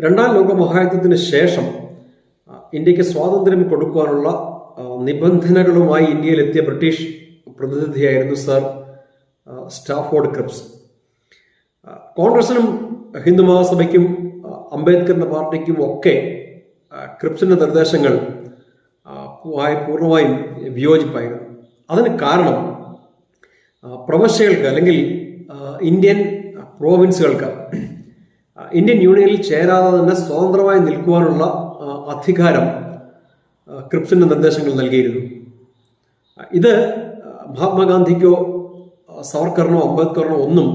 രണ്ടാം ലോക മഹായുദ്ധത്തിന് ശേഷം ഇന്ത്യയ്ക്ക് സ്വാതന്ത്ര്യം കൊടുക്കുവാനുള്ള നിബന്ധനകളുമായി ഇന്ത്യയിലെത്തിയ ബ്രിട്ടീഷ് പ്രതിനിധിയായിരുന്നു സർ സ്റ്റാഫോർഡ് ക്രിപ്സ്. കോൺഗ്രസിനും ഹിന്ദു മഹാസഭയ്ക്കും അംബേദ്കറിന്റെ പാർട്ടിക്കും ഒക്കെ ക്രിപ്സിന്റെ നിർദ്ദേശങ്ങൾ പൂർണമായി- വിയോജിപ്പായിരുന്നു. അതിന് കാരണം പ്രവശ്യകൾക്ക് അല്ലെങ്കിൽ ഇന്ത്യൻ പ്രോവിൻസുകൾക്ക് ഇന്ത്യൻ യൂണിയനിൽ ചേരാതെ തന്നെ സ്വതന്ത്രമായി നിൽക്കുവാനുള്ള അധികാരം ക്രിപ്സിന്റെ നിർദ്ദേശങ്ങൾ നൽകിയിരുന്നു. ഇത് മഹാത്മാഗാന്ധിക്കോ സവർക്കറിനോ അംബേദ്കറിനോ ഒന്നും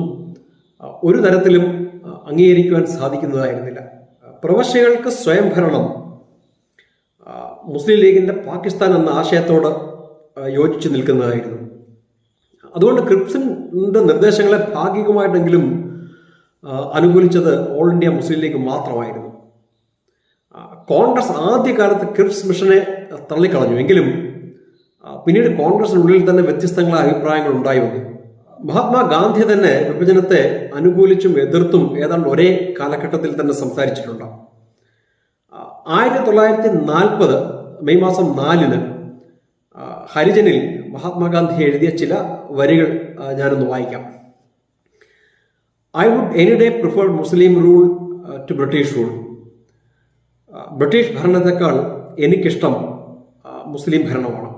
ഒരു തരത്തിലും അംഗീകരിക്കുവാൻ സാധിക്കുന്നതായിരുന്നില്ല. പ്രവശ്യകൾക്ക് സ്വയംഭരണം മുസ്ലിം ലീഗിന്റെ പാകിസ്ഥാൻ എന്ന ആശയത്തോട് യോജിച്ചു നിൽക്കുന്നതായിരുന്നു. അതുകൊണ്ട് ക്രിപ്സിന്റെ നിർദ്ദേശങ്ങളെ ഭാഗികമായിട്ടെങ്കിലും അനുകൂലിച്ചത് ഓൾ ഇന്ത്യ മുസ്ലിം ലീഗ് മാത്രമായിരുന്നു. കോൺഗ്രസ് ആദ്യകാലത്ത് ക്രിപ്സ് മിഷനെ തള്ളിക്കളഞ്ഞു. എങ്കിലും ആ, പിന്നീട് കോൺഗ്രസിനുള്ളിൽ തന്നെ വ്യത്യസ്തങ്ങളായ അഭിപ്രായങ്ങൾ ഉണ്ടായി വന്നു മഹാത്മാഗാന്ധി തന്നെ വിഭജനത്തെ അനുകൂലിച്ചും എതിർത്തും ഏതാണ്ട് ഒരേ കാലഘട്ടത്തിൽ തന്നെ സംസാരിച്ചിട്ടുണ്ട്. ആയിരത്തി തൊള്ളായിരത്തി നാൽപ്പത് മെയ് മാസം നാലിന് ഹരിജനിൽ മഹാത്മാഗാന്ധി എഴുതിയ ചില വരികൾ ഞാനൊന്ന് വായിക്കാം. I would any day prefer Muslim rule to British rule British ഭരണത്തെക്കാൾ എനിക്കിഷ്ടം മുസ്ലിം ഭരണമാണ്.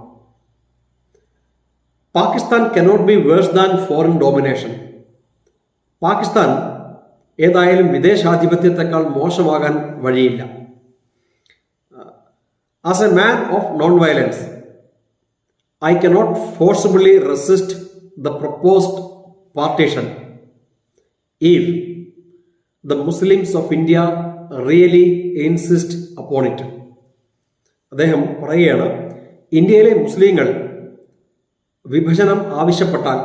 Pakistan cannot be worse than foreign domination Pakistan ഏതായാലും വിദേശാധിപത്യത്തെക്കാൾ മോശമാകാൻ വഴിയില്ല. As a man of non violence I cannot forcibly resist the proposed partition. If the Muslims of India really insist upon it. അദ്ദേഹം പറയുകയാണ് ഇന്ത്യയിലെ മുസ്ലിങ്ങൾ വിഭജനം ആവശ്യപ്പെട്ടാൽ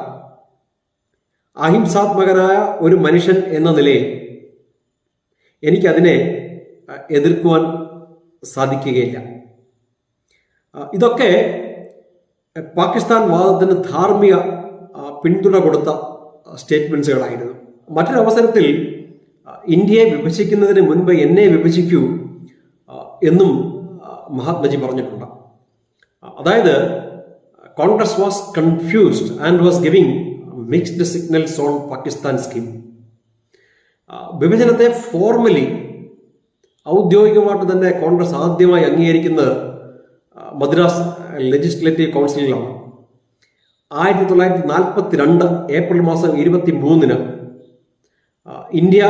അഹിംസാത്മകനായ ഒരു മനുഷ്യൻ എന്ന നിലയിൽ എനിക്കതിനെ എതിർക്കുവാൻ സാധിക്കുകയില്ല ഇതൊക്കെ പാകിസ്ഥാൻ വാദത്തിന് ധാർമ്മിക പിന്തുണ കൊടുത്ത സ്റ്റേറ്റ്മെന്റ്സുകളായിരുന്നു മറ്റൊരു അവസരത്തിൽ ഇന്ത്യയെ വിഭജിക്കുന്നതിന് മുൻപ് എന്നെ വിഭജിക്കൂ എന്നും മഹാത്മജി പറഞ്ഞിട്ടുണ്ട്. അതായത് Congress was confused and was giving mixed signals on Pakistan scheme വിഭജനത്തെ formally ഔദ്യോഗികമായിട്ട് തന്നെ കോൺഗ്രസ് ആദ്യമായി അംഗീകരിക്കുന്നത് മദ്രാസ് ലെജിസ്ലേറ്റീവ് കൗൺസിലിലാണ് ആയിരത്തി തൊള്ളായിരത്തി നാൽപ്പത്തി രണ്ട് ഏപ്രിൽ മാസം ഇരുപത്തി മൂന്നിന് ഇന്ത്യ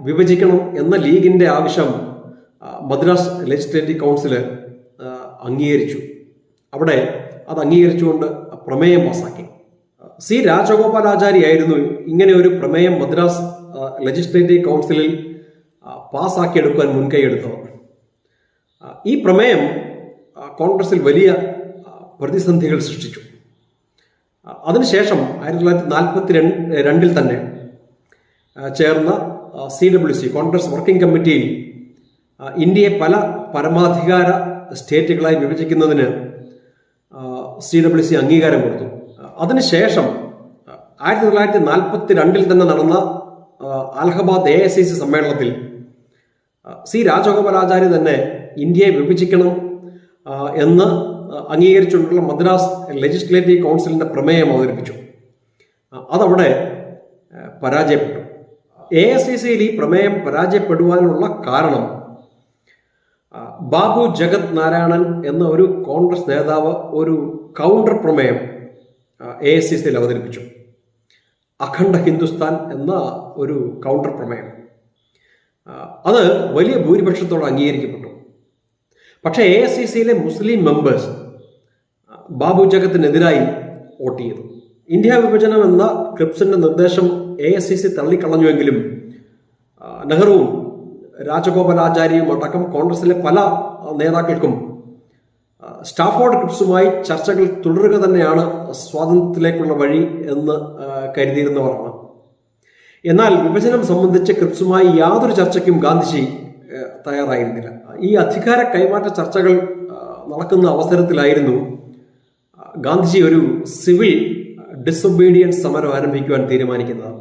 വിഭജിക്കണം എന്ന ലീഗിന്റെ ആവശ്യം മദ്രാസ് ലെജിസ്ലേറ്റീവ് കൗൺസിൽ അംഗീകരിച്ചു. അവിടെ അത് അംഗീകരിച്ചുകൊണ്ട് പ്രമേയം പാസാക്കി. സി രാജഗോപാലാചാരി ആയിരുന്നു ഇങ്ങനെ ഒരു പ്രമേയം മദ്രാസ് ലെജിസ്ലേറ്റീവ് കൗൺസിലിൽ പാസ്സാക്കിയെടുക്കാൻ മുൻകൈയെടുത്തത് ഈ പ്രമേയം കോൺഗ്രസിൽ വലിയ പ്രതിസന്ധികൾ സൃഷ്ടിച്ചു. അതിനുശേഷം ആയിരത്തി തൊള്ളായിരത്തി നാൽപ്പത്തി രണ്ടിൽ തന്നെ ചേർന്ന C W C Congress working കമ്മിറ്റിയിൽ ഇന്ത്യയെ പല പരമാധികാര സ്റ്റേറ്റുകളായി വിഭജിക്കുന്നതിന് സി ഡബ്ല്യു സി അംഗീകാരം കൊടുത്തു. അതിനുശേഷം ആയിരത്തി തൊള്ളായിരത്തി നാൽപ്പത്തി രണ്ടിൽ തന്നെ നടന്ന Allahabad A S C C സമ്മേളനത്തിൽ സി രാജഗോപാലാചാര്യ തന്നെ ഇന്ത്യയെ വിഭജിക്കണം എന്ന് അംഗീകരിച്ചുകൊണ്ടുള്ള മദ്രാസ് ലെജിസ്ലേറ്റീവ് കൗൺസിലിന്റെ പ്രമേയം അവതരിപ്പിച്ചു. അതവിടെ പരാജയപ്പെട്ടു. എ എസ് സി സിയിൽ ഈ പ്രമേയം പരാജയപ്പെടുവാനുള്ള കാരണം ബാബു ജഗത് നാരായണൻ എന്ന ഒരു കോൺഗ്രസ് നേതാവ് ഒരു കൗണ്ടർ പ്രമേയം എ എസ് സി സിയിൽ അവതരിപ്പിച്ചു. അഖണ്ഡ ഹിന്ദുസ്ഥാൻ എന്ന ഒരു കൗണ്ടർ പ്രമേയം. അത് വലിയ ഭൂരിപക്ഷത്തോടെ അംഗീകരിക്കപ്പെട്ടു. പക്ഷേ എ എസ് സി സിയിലെ മുസ്ലിം മെമ്പേഴ്സ് ബാബു ജഗത്തിനെതിരായി വോട്ട് ചെയ്തു. ഇന്ത്യ വിഭജനം എന്ന ക്രിപ്സിന്റെ നിർദ്ദേശം എ എസ് സി സി തള്ളിക്കളഞ്ഞുവെങ്കിലും നെഹ്റുവും രാജഗോപാലാചാര്യയും അടക്കം കോൺഗ്രസിലെ പല നേതാക്കൾക്കും സ്റ്റാഫോർഡ് ക്രിപ്സുമായി ചർച്ചകൾ തുടരുക തന്നെയാണ് സ്വാതന്ത്ര്യത്തിലേക്കുള്ള വഴി എന്ന് കരുതിയിരുന്നവരാണ്. എന്നാൽ വിഭജനം സംബന്ധിച്ച് ക്രിപ്സുമായി യാതൊരു ചർച്ചയ്ക്കും ഗാന്ധിജി തയ്യാറായിരുന്നില്ല. ഈ അധികാര കൈമാറ്റ ചർച്ചകൾ നടക്കുന്ന അവസരത്തിലായിരുന്നു ഗാന്ധിജി ഒരു സിവിൽ ഡിസൊബീഡിയൻസ് സമരം ആരംഭിക്കുവാൻ തീരുമാനിക്കുന്നത്.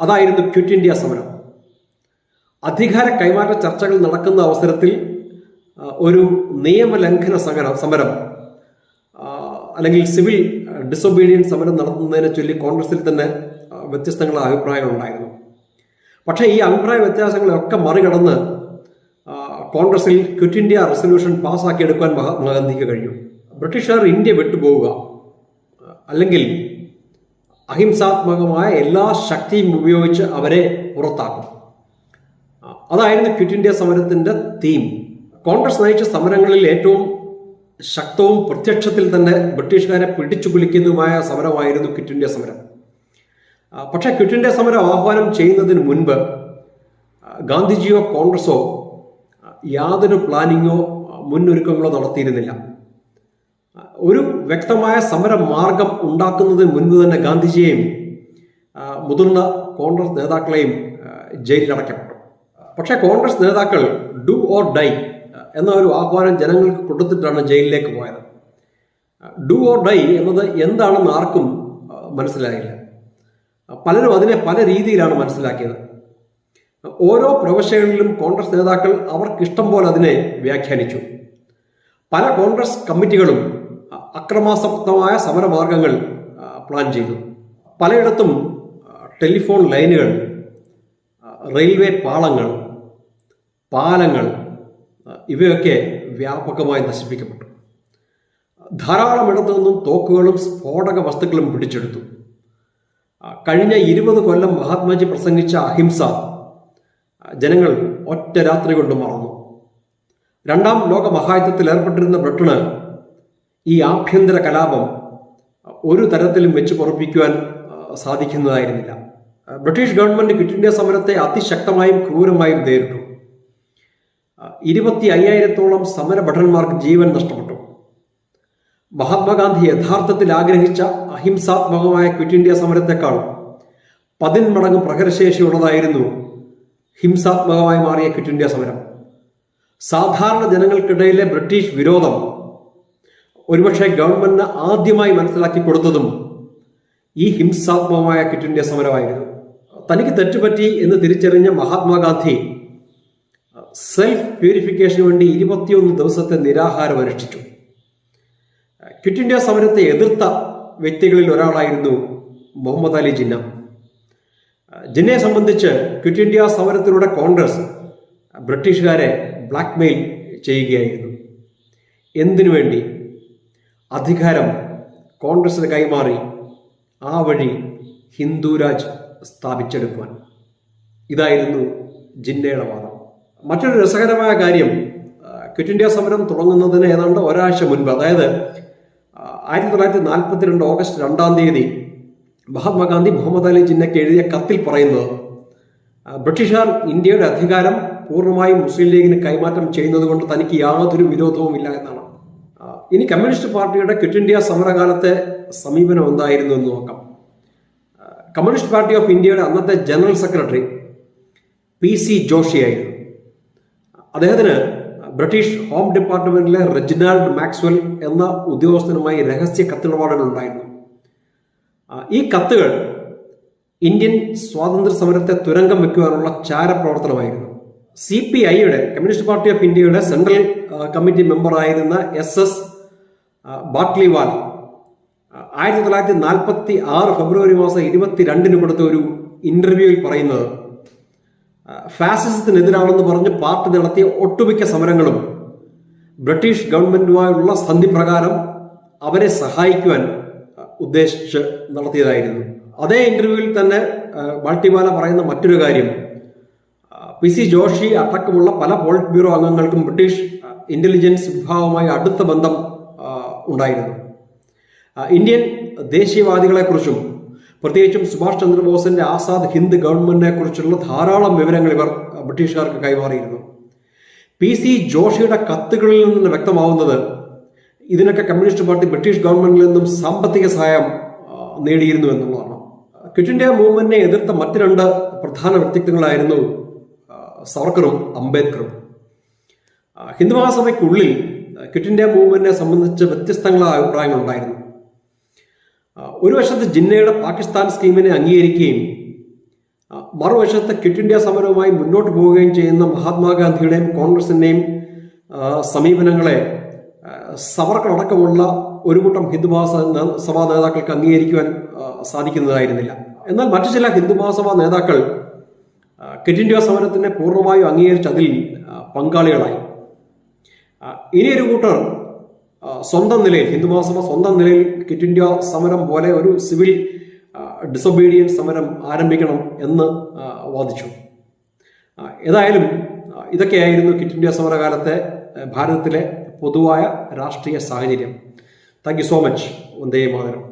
അതായിരുന്നു ക്വിറ്റ് ഇന്ത്യ സമരം. അധികാര കൈമാറ്റ ചർച്ചകൾ നടക്കുന്ന അവസരത്തിൽ ഒരു നിയമലംഘന സമരം സമരം അല്ലെങ്കിൽ സിവിൽ ഡിസൊബീഡിയൻസ് സമരം നടത്തുന്നതിനെ ചൊല്ലി കോൺഗ്രസിൽ തന്നെ വ്യത്യസ്തങ്ങളായ അഭിപ്രായങ്ങൾ ഉണ്ടായിരുന്നു. പക്ഷേ ഈ അഭിപ്രായ വ്യത്യാസങ്ങളെയൊക്കെ മറികടന്ന് കോൺഗ്രസിൽ ക്വിറ്റ് ഇന്ത്യ റെസൊല്യൂഷൻ പാസ്സാക്കിയെടുക്കാൻ മഹാത്മാഗാന്ധിക്ക് കഴിയും ബ്രിട്ടീഷുകാർ ഇന്ത്യ വിട്ടുപോവുക. അല്ലെങ്കിൽ അഹിംസാത്മകമായ എല്ലാ ശക്തിയും ഉപയോഗിച്ച് അവരെ പുറത്താക്കും. അതായിരുന്നു ക്വിറ്റ് ഇന്ത്യ സമരത്തിന്റെ തീം കോൺഗ്രസ് നയിച്ച സമരങ്ങളിൽ ഏറ്റവും ശക്തവും പ്രത്യക്ഷത്തിൽ തന്നെ ബ്രിട്ടീഷുകാരെ പിടിച്ചു കുലിക്കുന്നതുമായ സമരമായിരുന്നു ക്വിറ്റ് ഇന്ത്യ സമരം. പക്ഷേ ക്വിറ്റ് ഇന്ത്യ സമരം ആഹ്വാനം ചെയ്യുന്നതിന് മുൻപ് ഗാന്ധിജിയോ കോൺഗ്രസോ യാതൊരു പ്ലാനിങ്ങോ മുന്നൊരുക്കങ്ങളോ നടത്തിയിരുന്നില്ല. ഒരു വ്യക്തമായ സമര മാർഗം ഉണ്ടാക്കുന്നതിന് മുൻപ് തന്നെ ഗാന്ധിജിയെയും മുതിർന്ന കോൺഗ്രസ് നേതാക്കളെയും ജയിലിലടയ്ക്കപ്പെട്ടു പക്ഷേ കോൺഗ്രസ് നേതാക്കൾ ഡു ഓർ ഡൈ എന്ന ഒരു ആഹ്വാനം ജനങ്ങൾക്ക് കൊടുത്തിട്ടാണ് ജയിലിലേക്ക് പോയത്. ഡു ഓർ ഡൈ എന്നത് എന്താണെന്ന് ആർക്കും മനസ്സിലായില്ല. പലരും അതിനെ പല രീതിയിലാണ് മനസ്സിലാക്കിയത്. ഓരോ പ്രവശ്യങ്ങളിലും കോൺഗ്രസ് നേതാക്കൾ അവർക്കിഷ്ടം പോലെ അതിനെ വ്യാഖ്യാനിച്ചു. പല കോൺഗ്രസ് കമ്മിറ്റികളും അക്രമാസക്തമായ സമരമാർഗങ്ങൾ പ്ലാൻ ചെയ്തു. പലയിടത്തും ടെലിഫോൺ ലൈനുകൾ റെയിൽവേ പാളങ്ങൾ പാലങ്ങൾ ഇവയൊക്കെ വ്യാപകമായി നശിപ്പിക്കപ്പെട്ടു. ധാരാളം ഇടത്തു നിന്നും തോക്കുകളും സ്ഫോടക വസ്തുക്കളും പിടിച്ചെടുത്തു. കഴിഞ്ഞ ഇരുപത് കൊല്ലം മഹാത്മാജി പ്രസംഗിച്ച അഹിംസ ജനങ്ങൾ ഒറ്റ രാത്രി കൊണ്ട് മറന്നു. രണ്ടാം ലോക മഹായുദ്ധത്തിൽ ഏർപ്പെട്ടിരുന്ന ബ്രിട്ടന് ഈ ആഭ്യന്തര കലാപം ഒരു തരത്തിലും വെച്ച് പൊറപ്പിക്കുവാൻ സാധിക്കുന്നതായിരുന്നില്ല. ബ്രിട്ടീഷ് ഗവൺമെന്റ് ക്വിറ്റ് ഇന്ത്യ സമരത്തെ അതിശക്തമായും ക്രൂരമായും നേരിട്ടു. ഇരുപത്തി അയ്യായിരത്തോളം സമരഭടന്മാർക്ക് ജീവൻ നഷ്ടപ്പെട്ടു. മഹാത്മാഗാന്ധി യഥാർത്ഥത്തിൽ ആഗ്രഹിച്ച അഹിംസാത്മകമായ ക്വിറ്റ് ഇന്ത്യ സമരത്തെക്കാൾ പതിന്മടങ്ങ് പ്രഹരശേഷിയുള്ളതായിരുന്നു ഹിംസാത്മകമായി മാറിയ ക്വിറ്റ് ഇന്ത്യ സമരം. സാധാരണ ജനങ്ങൾക്കിടയിലെ ബ്രിട്ടീഷ് വിരോധം ഒരുപക്ഷെ ഗവൺമെന്റിന് ആദ്യമായി മനസ്സിലാക്കി കൊടുത്തതും ഈ ഹിംസാത്മകമായ ക്വിറ്റ് ഇന്ത്യ സമരമായിരുന്നു. തനിക്ക് തെറ്റുപറ്റി എന്ന് തിരിച്ചറിഞ്ഞ മഹാത്മാഗാന്ധി സെൽഫ് പ്യൂരിഫിക്കേഷന് വേണ്ടി ഇരുപത്തിയൊന്ന് ദിവസത്തെ നിരാഹാരം അനുഷ്ഠിച്ചു. ക്വിറ്റ് ഇന്ത്യ സമരത്തെ എതിർത്ത വ്യക്തികളിൽ ഒരാളായിരുന്നു മുഹമ്മദ് അലി ജിന്ന. ജിന്നയെ സംബന്ധിച്ച് ക്വിറ്റ് ഇന്ത്യ സമരത്തിലൂടെ കോൺഗ്രസ് ബ്രിട്ടീഷുകാരെ ബ്ലാക്ക്മെയിൽ ചെയ്യുകയായിരുന്നു. എന്തിനു വേണ്ടി? അധികാരം കോൺഗ്രസിന് കൈമാറി ആ വഴി ഹിന്ദുരാജ് സ്ഥാപിച്ചെടുക്കുവാൻ. ഇതായിരുന്നു ജിന്നയുടെ വാദം. മറ്റൊരു രസകരമായ കാര്യം ക്വിറ്റ് ഇന്ത്യ സമരം തുടങ്ങുന്നതിന് ഏതാണ്ട് ഒരാഴ്ച മുൻപ് അതായത് ആയിരത്തി തൊള്ളായിരത്തി നാൽപ്പത്തിരണ്ട് ഓഗസ്റ്റ് രണ്ടാം തീയതി മഹാത്മാഗാന്ധി മുഹമ്മദ് അലി ജിന്നയ്ക്ക് എഴുതിയ കത്തിൽ പറയുന്നത് ബ്രിട്ടീഷുകാർ ഇന്ത്യയുടെ അധികാരം പൂർണമായും മുസ്ലിം ലീഗിന് കൈമാറ്റം ചെയ്യുന്നത് കൊണ്ട് തനിക്ക് യാതൊരു വിരോധവും ഇല്ല എന്നാണ്. ഇനി കമ്മ്യൂണിസ്റ്റ് പാർട്ടിയുടെ ക്വിറ്റ് ഇന്ത്യ സമരകാലത്തെ സമീപനം എന്തായിരുന്നു എന്ന് നോക്കാം. കമ്മ്യൂണിസ്റ്റ് പാർട്ടി ഓഫ് ഇന്ത്യയുടെ അന്നത്തെ ജനറൽ സെക്രട്ടറി പി സി ജോഷിയായിരുന്നു അദ്ദേഹത്തിന് ബ്രിട്ടീഷ് ഹോം ഡിപ്പാർട്ട്മെന്റിലെ റെജിനാൾഡ് മാക്സ്വൽ എന്ന ഉദ്യോഗസ്ഥനുമായി രഹസ്യ കത്തിടപാടുകൾ ഉണ്ടായിരുന്നു. ഈ കത്തുകൾ ഇന്ത്യൻ സ്വാതന്ത്ര്യ സമരത്തെ തുരങ്കം വെക്കുവാനുള്ള ചാരപ്രവർത്തനമായിരുന്നു. സി പി ഐയുടെ കമ്മ്യൂണിസ്റ്റ് പാർട്ടി ഓഫ് ഇന്ത്യയുടെ സെൻട്രൽ കമ്മിറ്റി മെമ്പറായിരുന്ന എസ് എസ് ബാട്ട്ലിവാല ആ, ആയിരത്തി തൊള്ളായിരത്തി നാൽപ്പത്തി ആറ് ഫെബ്രുവരി മാസം ഇരുപത്തിരണ്ടിന് കൊടുത്ത ഒരു ഇന്റർവ്യൂവിൽ പറയുന്നത് ഫാസിസത്തിനെതിരാണെന്ന് പറഞ്ഞ് പാർട്ടി നടത്തിയ ഒട്ടുമിക്ക സമരങ്ങളും ബ്രിട്ടീഷ് ഗവൺമെന്റുമായുള്ള സന്ധി പ്രകാരം അവരെ സഹായിക്കുവാൻ ഉദ്ദേശിച്ച് നടത്തിയതായിരുന്നു. അതേ ഇന്റർവ്യൂവിൽ തന്നെ ബാൾട്ടിമാല പറയുന്ന മറ്റൊരു കാര്യം പി സി ജോഷി അടക്കമുള്ള പല പോളിറ്റ് ബ്യൂറോ അംഗങ്ങൾക്കും ബ്രിട്ടീഷ് ഇന്റലിജൻസ് വിഭാഗവുമായി അടുത്ത ബന്ധം ഉണ്ടായിരുന്നു. ഇന്ത്യൻ ദേശീയവാദികളെക്കുറിച്ചും പ്രത്യേകിച്ചും സുഭാഷ് ചന്ദ്രബോസിന്റെ ആസാദ് ഹിന്ദ് ഗവൺമെന്റിനെ കുറിച്ചുള്ള ധാരാളം വിവരങ്ങൾ ഇവർ ബ്രിട്ടീഷുകാർക്ക് കൈമാറിയിരുന്നു. പി സി ജോഷിയുടെ കത്തുകളിൽ നിന്ന് വ്യക്തമാവുന്നത് ഇതിനൊക്കെ കമ്മ്യൂണിസ്റ്റ് പാർട്ടി ബ്രിട്ടീഷ് ഗവൺമെന്റിൽ നിന്നും സാമ്പത്തിക സഹായം നേടിയിരുന്നു എന്നുള്ളതാണ്. ക്വിറ്റ് ഇന്ത്യ മൂവ്മെന്റിനെ എതിർത്ത മറ്റ് രണ്ട് പ്രധാന വ്യക്തിത്വങ്ങളായിരുന്നു സവർക്കറും അംബേദ്കറും. ഹിന്ദു മഹാസഭയ്ക്കുള്ളിൽ ക്വിറ്റ് ഇന്ത്യ മൂവ്മെന്റിനെ സംബന്ധിച്ച് വ്യത്യസ്തങ്ങളായ അഭിപ്രായങ്ങൾ ഉണ്ടായിരുന്നു ഒരു വശത്ത് ജിന്നയുടെ പാകിസ്ഥാൻ സ്കീമിനെ അംഗീകരിക്കുകയും മറുവശത്ത് ക്വിറ്റ് ഇന്ത്യ സമരവുമായി മുന്നോട്ട് പോവുകയും ചെയ്യുന്ന മഹാത്മാഗാന്ധിയുടെയും കോൺഗ്രസിന്റെയും ആ, സമീപനങ്ങളെ സവർക്കടക്കമുള്ള ഒരു കൂട്ടം ഹിന്ദു മഹാസഭാ നേതാക്കൾക്ക് അംഗീകരിക്കുവാൻ സാധിക്കുന്നതായിരുന്നില്ല. എന്നാൽ മറ്റു ചില ഹിന്ദു മഹാസഭാ നേതാക്കൾ ക്വിറ്റ് ഇന്ത്യ സമരത്തിനെ പൂർണമായും അംഗീകരിച്ച് അതിൽ പങ്കാളികളായി. ഇനിയൊരു കൂട്ടർ സ്വന്തം നിലയിൽ ഹിന്ദു മഹാസഭ സ്വന്തം നിലയിൽ ക്വിറ്റ് ഇന്ത്യ സമരം പോലെ ഒരു സിവിൽ ഡിസൊബീഡിയൻസ് സമരം ആരംഭിക്കണം എന്ന് വാദിച്ചു. ഏതായാലും ഇതൊക്കെയായിരുന്നു ക്വിറ്റ് ഇന്ത്യ സമരകാലത്തെ ഭാരതത്തിലെ പൊതുവായ രാഷ്ട്രീയ സാഹചര്യം. Thank you so much Vande Mataram.